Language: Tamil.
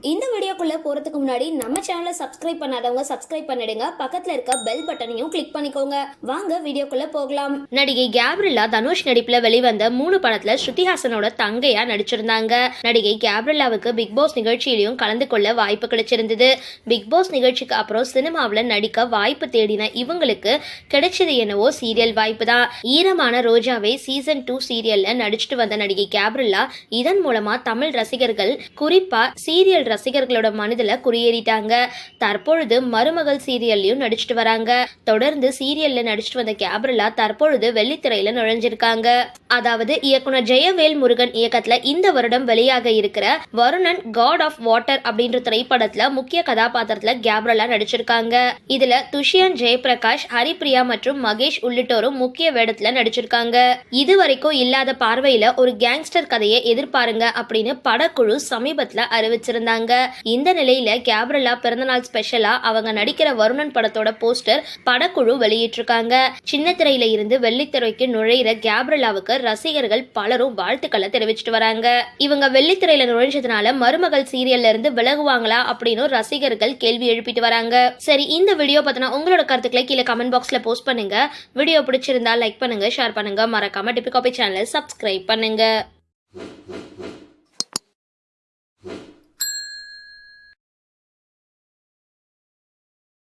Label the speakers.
Speaker 1: இந்த வீடியோக்குள்ளே போறதுக்கு முன்னாடி நம்ம சேனலை சப்ஸ்கிரைப் பண்ணாதவங்க சப்ஸ்கிரைப் பண்ணிடுங்க. பக்கத்துல இருக்க பெல் பட்டனையும் கிளிக் பண்ணிக்கோங்க. வாங்க வீடியோக்குள்ளே போகலாம்.
Speaker 2: நடிகை கேப்ரில்லா தனுஷ் நடிப்புல வெளிவந்த மூணு படத்தில் ஸ்ருதிஹாசனோட தங்கையா நடிச்சிருந்தாங்க. நடிகை கேப்ரில்லாவுக்கு பிக் பாஸ் நிகழ்ச்சியிலையும் கலந்து கொள்ள வாய்ப்பு கிடைச்சிருந்தது. பிக் பாஸ் நிகழ்ச்சிக்கு அப்புறம் சினிமாவில் நடிக்க வாய்ப்பு தேடின இவங்களுக்கு கிடைச்சது என்னவோ சீரியல் வாய்ப்பு தான் ஈரமான ரோஜாவை சீசன் டூ சீரியல்ல நடிச்சிட்டு வந்த நடிகை கேப்ரில்லா இதன் மூலமா தமிழ் ரசிகர்கள் குறிப்பாக சீரியல் ரசிகர்களோட மனதில் குறியேறிட்டாங்க. தற்பொழுது மருமகள் சீரியல்லையும் நடிச்சிட்டு வராங்க. தொடர்ந்து சீரியல்ல நடிச்சிட்டு வந்த கேப்ரலா தற்பொழுது வெள்ளித்திரையில நுழைஞ்சிருக்காங்க. அதாவது இயக்குனர் ஜெயவேல் முருகன் இயக்கத்துல இந்த வருடம் வெளியாக இருக்கிற வருணன் காட் ஆஃப் வாட்டர் அப்படின்ற திரைப்படத்துல முக்கிய கதாபாத்திரத்துல கேப்ரலா நடிச்சிருக்காங்க. இதுல துஷியன் ஜெயபிரகாஷ் ஹரிப்ரியா மற்றும் மகேஷ் உள்ளிட்டோரும் முக்கிய வேடத்துல நடிச்சிருக்காங்க. இதுவரைக்கும் இல்லாத பார்வையில ஒரு கேங்ஸ்டர் கதையை எதிர்பாருங்க அப்படின்னு படக்குழு சமீபத்துல அறிவிச்சிருந்தாங்க. இந்த நிலையில கேப்ரலா பிறந்தநாள் ஸ்பெஷலா அவங்க நடிக்கிற வருணன் படத்தோட போஸ்டர் படக்குழு வெளியிட்டிருக்காங்க. சின்ன திரையில இருந்து வெள்ளித்திரைக்கு நுழையிற கேப்ரலாவுக்கு ரசிகர்கள் பலரும் வாழ்த்துக்களை தெரிவிச்சிட்டு வராங்க. இவங்க வெள்ளித்திரையில நுழைஞ்சதுனால மருமகள் சீரியல்ல இருந்து விலகுவாங்களா அப்படின்னு ரசிகர்கள் கேள்வி எழுப்பிட்டு வராங்க. சரி இந்த வீடியோ பத்தின உங்களோட கருத்துக்களை கீழே கமெண்ட் பாக்ஸ்ல போஸ்ட் பண்ணுங்க. வீடியோ பிடிச்சிருந்தா லைக் பண்ணுங்க ஷேர் பண்ணுங்க. மறக்காம டிபி காபி சேனலை சப்ஸ்கிரைப் பண்ணுங்க.